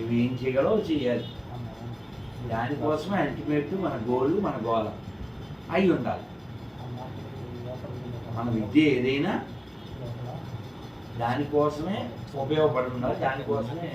ఇవి ఏం చేయగలవో చేయాలి. దానికోసమే అల్టిమేట్ మన గోలు మన గోల అయి ఉండాలి. మన విద్య ఏదైనా దానికోసమే ఉపయోగపడి ఉండాలి దానికోసమే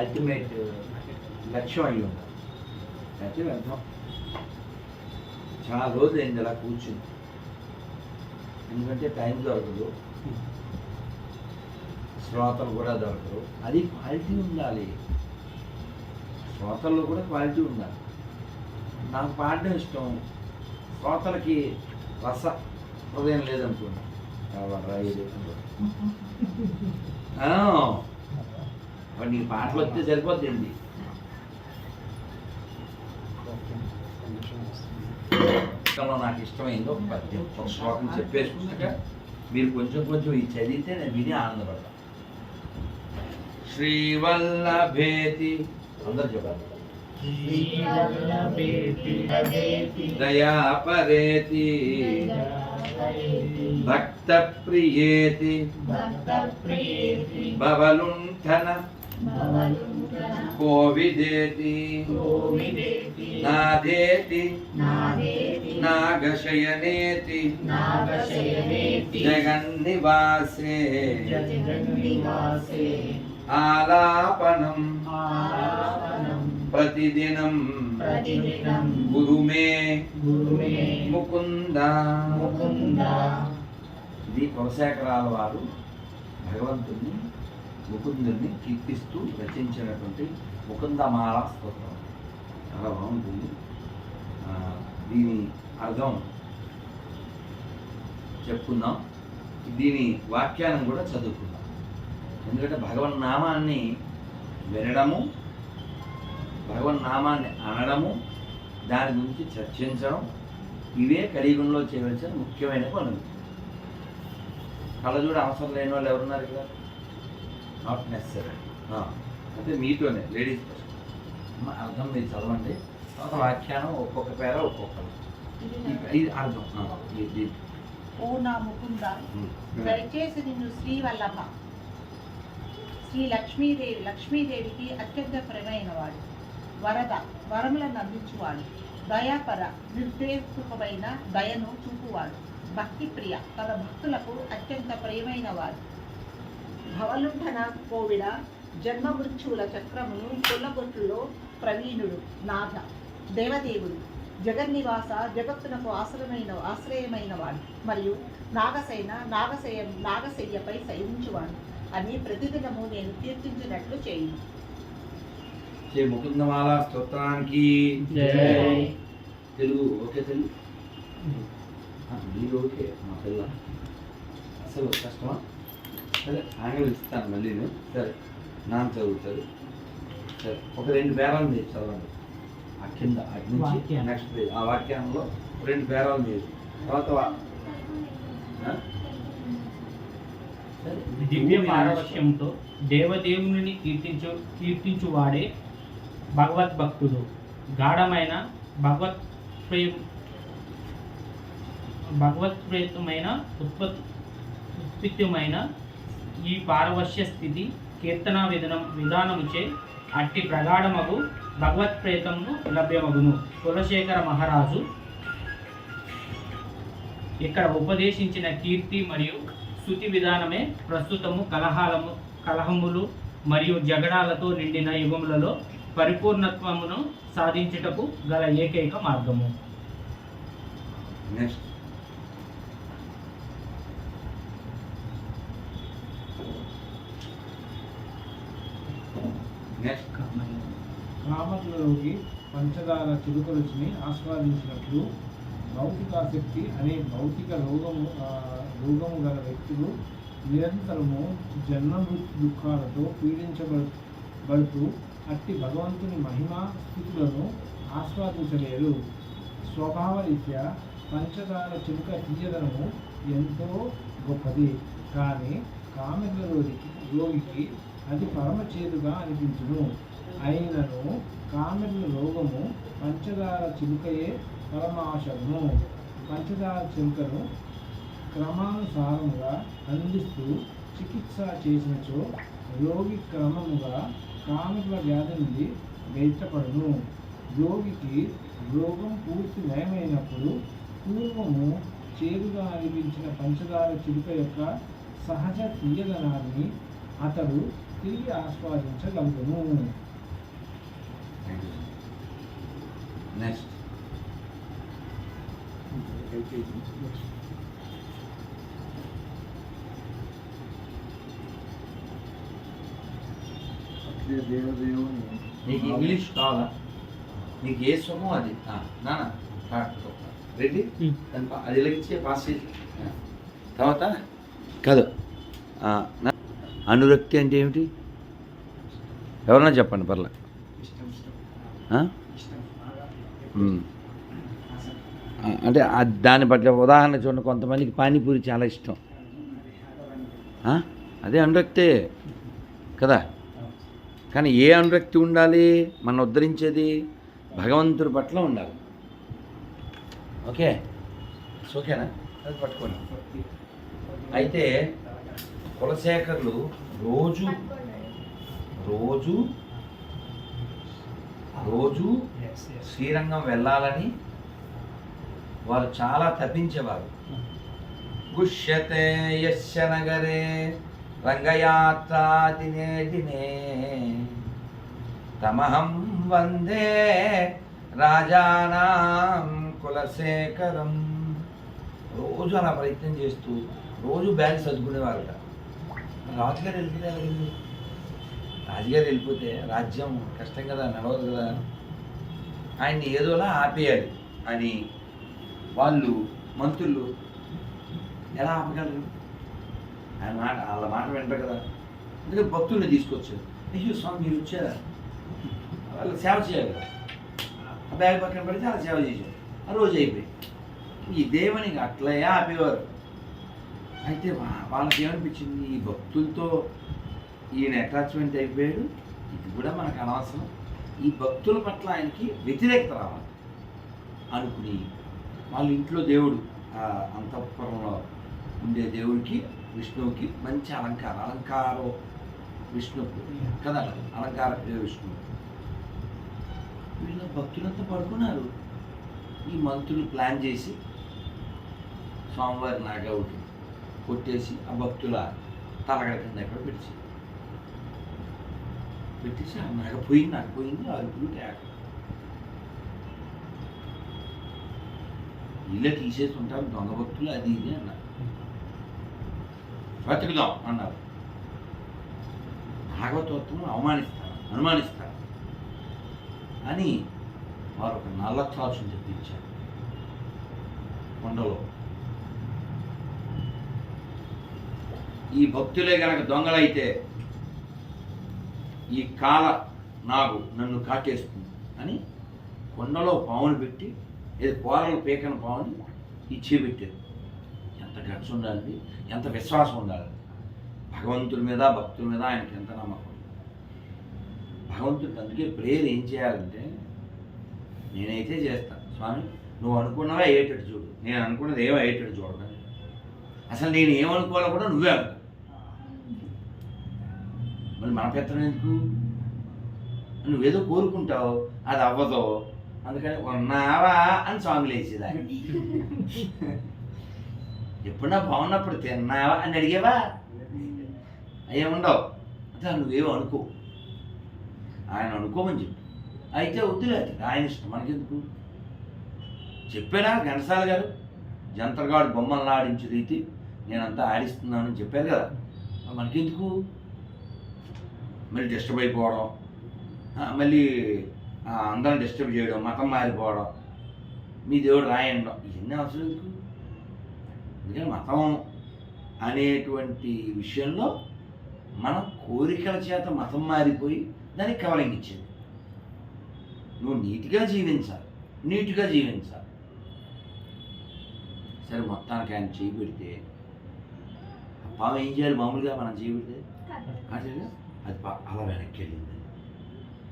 అల్టిమేట్ లక్ష్యం అయి ఉండాలి. అయితే వెళ్తాం చాలా రోజులు అయింది అలా కూర్చుని. ఎందుకంటే టైం దొరకదు. శ్రోతలు కూడా దొరకరు. అది క్వాలిటీ ఉండాలి. శ్రోతల్లో కూడా క్వాలిటీ ఉండాలి. నాకు పాడడం ఇష్టం. శ్రోతలకి రస హృదయం లేదనుకోండి. ఎవరా మరి నీకు పాటలు వస్తే సరిపోద్దండి నాకు ఇష్టమైందో ఒక పద్యం ఒక శ్లోకం చెప్పేసుకున్నాక మీరు కొంచెం కొంచెం ఇది చదివితే నేను విని ఆనందపడతాను శ్రీవల్లభేతి. అందరు చెప్పాలి. దయాపరేతి భక్త ప్రియేతి బవలుంఠన కోవిదేతి. నాదేతి నాగశయనేతి. జగన్నివాసే. ఆలాపనం. ప్రతిదినం గురుమే ముకుంద. ఇది కులశేఖరాల వారు భగవంతుని ముకుందుని కీర్తిస్తూ రచించినటువంటి ముకుందమాల స్తోత్రం. చాలా బాగుంటుంది. దీని అర్థం చెప్పుకుందాం. దీని వాక్యాన్ని కూడా చదువుకుందాం. ఎందుకంటే భగవన్ నామాన్ని వినడము భగవన్ నామాన్ని అనడము దాని గురించి చర్చించడం ఇవే కలియుగంలో చేయవలసిన ముఖ్యమైన పనులు. కళ్ళజోడు అవసరం లేని వాళ్ళు ఎవరున్నారు ఇక్కడ? నాట్ నెసరీ అంటే మీతోనే లేడీస్ ఫస్ట్ అర్థం మీరు చదవండి. తర్వాత వ్యాఖ్యానం ఒక్కొక్క పేర ఒక్కొక్కరు. ఇది అర్థం. ఓ నా ముకుంద. దయచేసి నిన్ను శ్రీవల్లభ. ఈ లక్ష్మీదేవి లక్ష్మీదేవికి అత్యంత ప్రియమైనవాడు. వరద వరములను అందించువాడు. దయాపర నిర్దేశకమైన దయను చూపువాడు. భక్తి ప్రియ తన భక్తులకు అత్యంత ప్రియమైన వాడు భవలుంఠన కోవిడ జన్మ మృత్యువుల చక్రమును కొల్లగొట్టులో ప్రవీణుడు నాథ. దేవదేవుడు. జగన్నివాస జగత్తునకు ఆశ్రయమైన ఆశ్రయమైన వాడు మరియు నాగసేన నాగసేయ నాగశయ్యపై శయించువాడు అని ప్రతిదినము నేను కీర్తించినట్లు చేయును శ్రీ ముకుందమాల స్తోత్రానికి జై. తెలుగు ఓకే తెలుగు? ఆ, మీరు ఓకే మా పిల్ల. అసలు కష్టమా? సరే ఆంగ్లం ఇస్తాను మళ్ళీ నేను. సరే నాన్న చదువుతారు సరే ఒక రెండు పేరాలు మీరు చదవండి. ఆ కింద అటు నుంచి వాక్యాలు. నెక్స్ట్ పేజ్ ఆ వాక్యంలో రెండు పేరాలు మీరు. తర్వాత. దివ్య పారవశ్యంతో దేవదేవుని కీర్తించు కీర్తించువాడే భగవద్భక్తుడు. గాఢమైన భగవత్ ప్రేమ భగవత్ప్రేతమైన ఉత్పత్ ఉత్పత్తిమైన ఈ పారవశ్య స్థితి కీర్తన విధానం విధానముచే అట్టి ప్రగాఢమగు భగవత్ప్రేతమును లభ్యమగును. కులశేఖర మహారాజు ఇక్కడ ఉపదేశించిన కీర్తి మరియు శృతి విధానమే ప్రస్తుతము కలహాలము కలహములు మరియు జగడాలతో నిండిన యుగములలో పరిపూర్ణత్వమును సాధించుటకు గల ఏకైక మార్గము. నెక్స్ట్ నెక్స్ట్ కామకులలోకి పంచదార చిలుక రుచిని ఆస్వాదించినట్లు భౌతికాసక్తి అనే భౌతిక రోగము ఆ, గల వ్యక్తులు నిరంతరము జన్మ మృత్యు దుఃఖాలతో పీడించబడుతూ అట్టి భగవంతుని మహిమా స్థితులను ఆస్వాదించలేరు. స్వభావరీత్యా పంచదార చిలుక తీయదనము ఎంతో గొప్పది. కానీ కామెర్ల రోగికి రోగికి అది పరమ చేదుగా అనిపించును. అయినను కామెర్ల రోగము పంచదార చిలుకయే పరమాశము పంచదార చిలుకను క్రమానుసారముగా అందిస్తూ చికిత్స చేసినచో రోగి క్రమముగా కామకుల వ్యాధి నుండి బయటపడను. రోగికి రోగం పూర్తి నయమైనప్పుడు పూర్వము చేదుగా అనిపించిన పంచదార చిలుక యొక్క సహజ తీయదనాన్ని అతడు తిరిగి ఆస్వాదించగలుగును. నెక్స్ట్ నీకు ఇంగ్లీష్ కావాలా? నీకు ఏ సుఖం అది? ఆ, నాన్న రెడీ అది ఇలాగిచ్చే పాస్ చేసి. తర్వాత? కాదు. అనురక్తి అంటే ఏమిటి? ఎవరన్నా చెప్పండి పర్లే. అంటే ఆ దాని పట్ల ఉదాహరణ చూడండి. కొంతమందికి పానీపూరి చాలా ఇష్టం? అదే అనురక్తే కదా? కానీ ఏ అనురక్తి ఉండాలి? మనం ఉద్ధరించేది భగవంతుడి పట్ల ఉండాలి. ఓకే? ఓకేనా అది పట్టుకోండి. అయితే కులశేఖరులు రోజు రోజు రోజు శ్రీరంగం వెళ్ళాలని వారు చాలా తప్పించేవారు. గుష్యతే యస్య నగరే రంగయాత్రా దినే దినే తమహం వందే రాజానాం కులశేఖరం. రోజు అలా ప్రయత్నం చేస్తూ రోజు బ్యాగ్ సర్దుకునేవారు రాజుగారు వెళ్ళిపోతే ఎలాగండి రాజుగారు వెళ్ళిపోతే రాజ్యం కష్టం కదా నడవదు కదా. ఆయన్ని ఏదోలా ఆపేయాలి అని వాళ్ళు మంత్రులు ఎలా ఆపగలరు? ఆయన మాట వాళ్ళ మాట వింటారు కదా. అందుకే భక్తుల్ని తీసుకొచ్చారు. అయ్యో స్వామి మీరు వచ్చారా? వాళ్ళు సేవ చేయాలి. ఆ బ్యాగ్ పక్కన పెడితే అలా సేవ చేశారు. ఆ రోజు అయిపోయి ఈ దేవుని అట్లే ఆపేవారు? అయితే వా- వాళ్ళకి ఏమనిపించింది? ఈ భక్తులతో ఈయన అటాచ్మెంట్ అయిపోయాడు. ఇది కూడా మనకు అనవసరం. ఈ భక్తుల పట్ల ఆయనకి వ్యతిరేకత రావాలి. అనుకుని వాళ్ళ ఇంట్లో దేవుడు అంతఃపురంలో ఉండే దేవుడికి విష్ణువుకి మంచి అలంకారం అలంకారం విష్ణువు కదా అలంకార ప్రియ విష్ణు వీళ్ళ భక్తులంతా పడుకున్నారు. ఈ మంత్రులు ప్లాన్ చేసి స్వామివారి నాగవుకి కొట్టేసి ఆ భక్తుల తలగడ కింద ఎక్కడ పెట్టి పెట్టేసి ఆ నగ పోయింది నాకు పోయింది అరుపులు ట్యాక్ ఇల్లే తీసేసి ఉంటారు దొంగ భక్తులు అది ఇది అన్నారు. బతుకుదాం అన్నారు. భాగవతోత్తము అవమానిస్తారు అనుమానిస్తారు. అని వారు ఒక నల్ల త్రాసుని తెప్పించారు కొండలో. ఈ భక్తులే గనక దొంగలైతే ఈ కాల నాగు నన్ను కాటేస్తుంది అని కొండలో పావును పెట్టి ఏది కూరలు పీకన పావుని ఇచ్చి పెట్టారు ఎంత గట్స్ ఉండాలి ఎంత విశ్వాసం ఉండాలి. భగవంతుడి మీద భక్తుల మీద ఆయనకి ఎంత నమ్మకం భగవంతుడికి అందుకే ప్రేయర్ ఏం చేయాలంటే నేనైతే చేస్తాను స్వామి నువ్వు అనుకున్నవే అయ్యేటట్టు చూడు. నేను అనుకున్నది ఏమో అయ్యేటట్టు చూడకండి అసలు నేను ఏమనుకోవాలో కూడా నువ్వే అనుకో. మరి మన పెత్తనం ఎందుకు? నువ్వేదో కోరుకుంటావు అది అవ్వదు. అందుకని ఉన్నావా అని స్వామి లేచేదా ఎప్పుడన్నా బాగున్నప్పుడు తిన్నావా అని అడిగేవా? ఏముండవు అంటే నువ్వేమో అనుకో. ఆయన అనుకోమని చెప్పు. అయితే వద్దులే ఆయన ఇష్టం. మనకెందుకు? చెప్పానా ఘనసాల గారు? జంతర్గాడు బొమ్మలను ఆడించే రీతి నేనంతా ఆడిస్తున్నానని చెప్పారు కదా. మనకెందుకు? మళ్ళీ డిస్టర్బ్ అయిపోవడం మళ్ళీ అందరం డిస్టర్బ్ చేయడం మతం మారిపోవడం మీ దేవుడు రాయండం ఇవన్నీ అవసరం ఎందుకు? ఎందుకంటే మతం అనేటువంటి విషయంలో మనం కోరికల చేత మతం మారిపోయి దానికి కవలింగించింది నువ్వు నీట్గా జీవించాలి నీట్గా జీవించాలి. సరే మొత్తానికి ఆయన చేయి పెడితే ఆ పాము ఏం చేయాలి మామూలుగా మనం చేయి పెడితే? కాదుగా? అది అలా వెనక్కి వెళ్ళింది.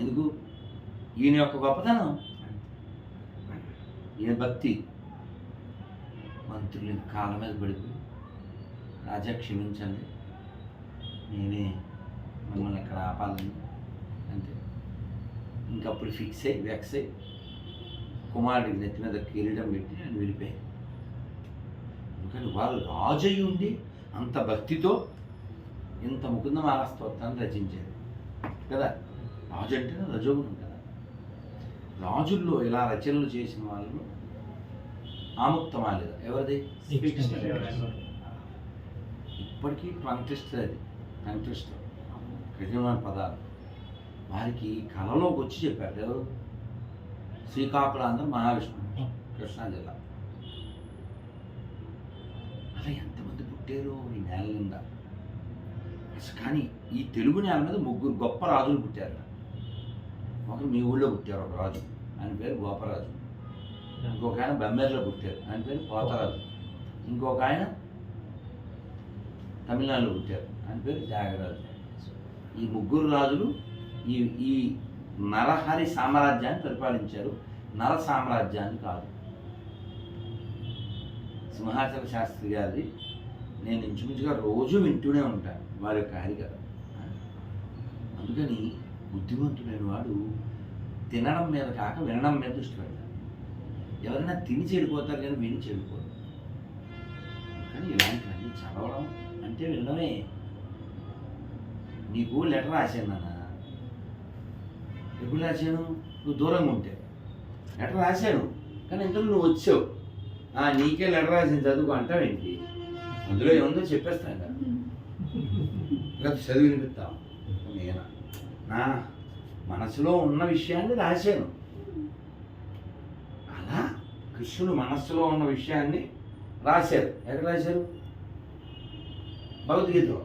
ఎందుకు? ఈయన యొక్క గొప్పతనం. ఈయన భక్తి. మంత్రులు కాళ్ళ మీద పడిపోయి రాజా క్షమించండి. నేనే మిమ్మల్ని ఇక్కడ ఆపాలని ఇంకప్పుడు ఫిక్స్ అయ్యి వెక్స్ అయ్యి కుమారుడికి నెత్తి మీద కిరీటం పెట్టి నేను వెళ్ళిపోయాను ఎందుకని వాళ్ళు రాజు అయి ఉండి అంత భక్తితో ఇంత ముకుంద స్తోత్రాన్ని రచించారు. కదా? రాజు అంటే రజోగుణం కదా? రాజుల్లో ఇలా రచనలు చేసిన వాళ్ళు ఆముక్తమాలేదు ఎవరిది? ఇప్పటికీ ట్వంటిస్ట్ అది. ట్వంటిస్ట్ కఠినమైన పదాలు. వారికి కళలోకి వచ్చి చెప్పారు. ఎవరు? శ్రీకాకుళాంధ్ర మహావిష్ణువు కృష్ణా జిల్లా. అలా ఎంతమంది పుట్టారో ఈ నేల నిండా? అసలు కానీ ఈ తెలుగు నేల మీద ముగ్గురు గొప్ప రాజులు పుట్టారు. ఒకరు మీ ఊళ్ళో పుట్టారు ఒక రాజు. ఆయన పేరు గోపరాజు. ఇంకొక ఆయన బెమ్మేరులో పుట్టారు. ఆయన పేరు పోతరాజు ఇంకొక ఆయన తమిళనాడులో పుట్టారు అని పేరు త్యాగరాజు ఈ ముగ్గురు రాజులు ఈ ఈ నరహరి సామ్రాజ్యాన్ని పరిపాలించారు. నర సామ్రాజ్యాన్ని కాదు. సింహాచల శాస్త్రి గారిది. నేను ఇంచుమించుగా రోజు వింటూనే ఉంటాను వారి యొక్క హరికథ. అందుకని బుద్ధిమంతుడైన వాడు తినడం మీద కాక వినడం మీద దృష్టి పెడతాడు. ఎవరైనా తిని చెడిపోతారు కానీ విని చెడిపోరు. కానీ ఇలాంటివన్నీ చదవడం అంటే వినడమే. నీకు లెటర్ రాశాను నాన్న. ఎప్పుడు రాశాను? నువ్వు దూరంగా ఉంటే. లెటర్ రాశాను. కానీ ఇంతలో నువ్వు వచ్చావు. ఆ, నీకే లెటర్ రాసింది చదువుకో అంటావేంటి అందులో ఏముందో చెప్పేస్తాను కదా. ఇంకా చదివి వినిపిస్తాం. నేను? నా మనసులో ఉన్న విషయాన్ని రాశాను. అలా కృష్ణుడు మనస్సులో ఉన్న విషయాన్ని రాశారు. ఎక్కడ రాశారు? భగవద్గీతలో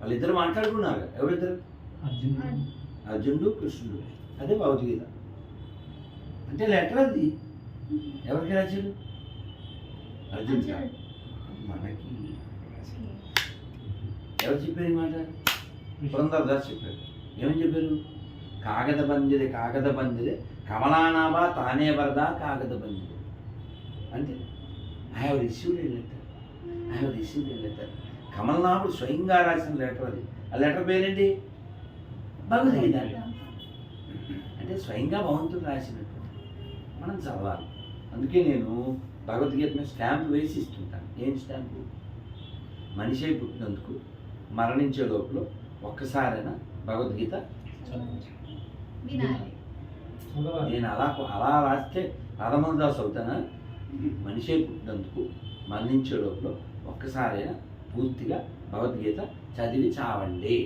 వాళ్ళిద్దరు మాట్లాడుకున్నారు. ఎవరిద్దరు? అర్జునుడు. కృష్ణుడు. అదే భగవద్గీత. అంటే లెటర్ అది. ఎవరికి రాశాడు అర్జున్ మనకి ఎవరు చెప్పారు మాట? పురంధరదాస్ చెప్పారు. ఏమని చెప్పారు? కాగద బందిదే కాగద బందిదే కమలానాభా తానే వరదా కాగద బందిదే అంటే I have received letter I have received letter కమల్నాథుడు స్వయంగా రాసిన లెటర్ అది. ఆ లెటర్ పేరేంటి? భగవద్గీత. అంటే స్వయంగా భగవంతుడు రాసినట్టు. మనం చదవాలి. అందుకే నేను భగవద్గీత మీద స్టాంప్ వేసి ఇస్తుంటాను. ఏం స్టాంపు? మనిషి పుట్టినందుకు మరణించే లోపల ఒక్కసారైనా భగవద్గీత వినాలి నేను అలా అలా రాస్తే రాధమోహన్ అవుతానా మనిషి పుట్టినందుకు మరణించే లోపల ఒక్కసారైనా పూర్తిగా భగవద్గీత చదివి చావండి.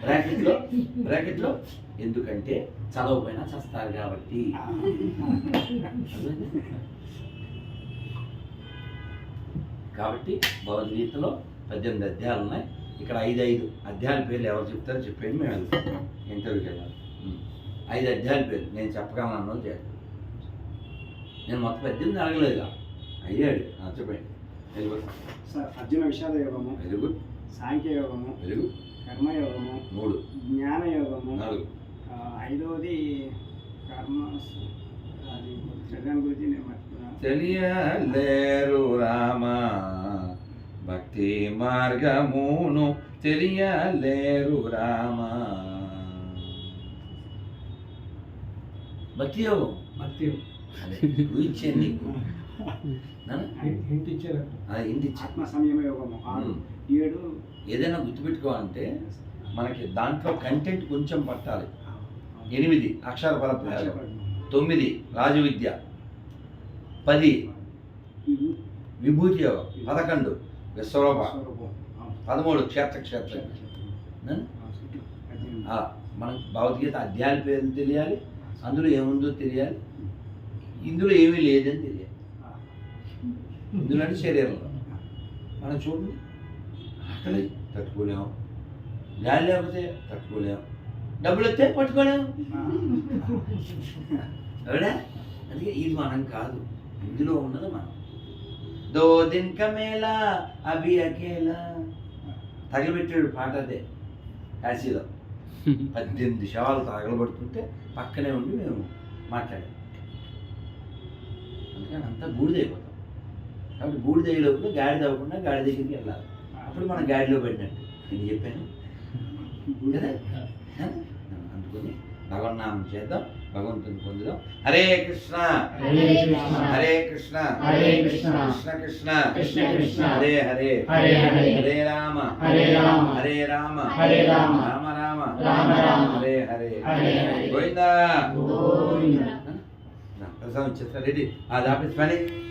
బ్రాకెట్లో బ్రాకెట్లో ఎందుకంటే చదవకపోయినా చస్తారు కాబట్టి? కాబట్టి భగవద్గీతలో పద్దెనిమిది అధ్యాయాలు ఉన్నాయి. ఇక్కడ ఐదు ఐదు అధ్యాయాల పేర్లు ఎవరు చెప్తారో చెప్పండి మేము వెళ్తాం. ఇంటర్వ్యూకి వెళ్ళాలి. ఐదు అధ్యాయాల పేర్లు. నేను చెప్పగలను అన్నది చేస్తాను. నేను మొత్తం పద్దెనిమిది అడగలేదుగా. అయ్యాడు చెప్పండి. వెరీ గుడ్ సార్ అర్జున విషాద యోగము వెరీ గుడ్ సాంఖ్య యోగము వెరీ గుడ్ కర్మయోగము మూడు. జ్ఞాన యోగము నాలుగు ఐదవది కర్మ అది చదివాని గురించి నేను మర్చిపోయాను. తెలియలేరు రామ భక్తి మార్గమును తెలియలేరు రామ. భక్తి యోగం భక్తి అదే ఇప్పుడు ఇంటి ఆత్మ సంయమ యోగము. ఆరు. ఏడు. ఏదైనా గుర్తుపెట్టుకోవాలంటే మనకి దాంట్లో కంటెంట్ కొంచెం పట్టాలి. ఎనిమిది అక్షర పరప్రయోగం తొమ్మిది రాజు విద్య. పది విభూతి యోగం. పదకొండు విశ్వరూప. పదమూడు క్షేత్ర క్షేత్ర మనకు భగవద్గీత అధ్యాయాల పేర్లు తెలియాలి. అందులో ఏముందో తెలియాలి. ఇందులో ఏమీ లేదని తెలియాలి. ఇందులో శరీరంలో మనం చూడండి ఆకలి తట్టుకోలేము గాలి లేకపోతే తట్టుకోలేము డబ్బులు వస్తే పట్టుకోలేము. ఎవడా అందుకే ఇది మనం కాదు ఇందులో ఉన్నది మనం. దో దిన్ కమేలా అభి అకేలా తగలబెట్టాడు పాట అదే కాశీలో పద్దెనిమిది శవాలు తగలబడుతుంటే పక్కనే ఉండి మేము మాట్లాడాం. అందుకని అంతా బూడిదైపోతుంది. కాబట్టి బూడిదయ్యేలోపు గాడి తవ్వకుండా గాడి దగ్గరికి వెళ్ళాలి. అప్పుడు మనం గాడిలో పడినట్టు నేను చెప్పాను. కదా? అందుకని భగవన్నామం చేద్దాం భగవంతుని పొందుదాం. హరే కృష్ణ. హరే కృష్ణ. హరే కృష్ణ. హరే కృష్ణ. కృష్ణ కృష్ణ. కృష్ణ కృష్ణ. హరే హరే. హరే హరే. హరే రామ. హరే రామ. హరే రామ. హరే రామ. రామ రామ. రామ రామ. హరే హరే. హరే గోవిందా. గోవింద. ప్రసాదం చేస్తా రెడీ. అది ఆఫీస్ పని.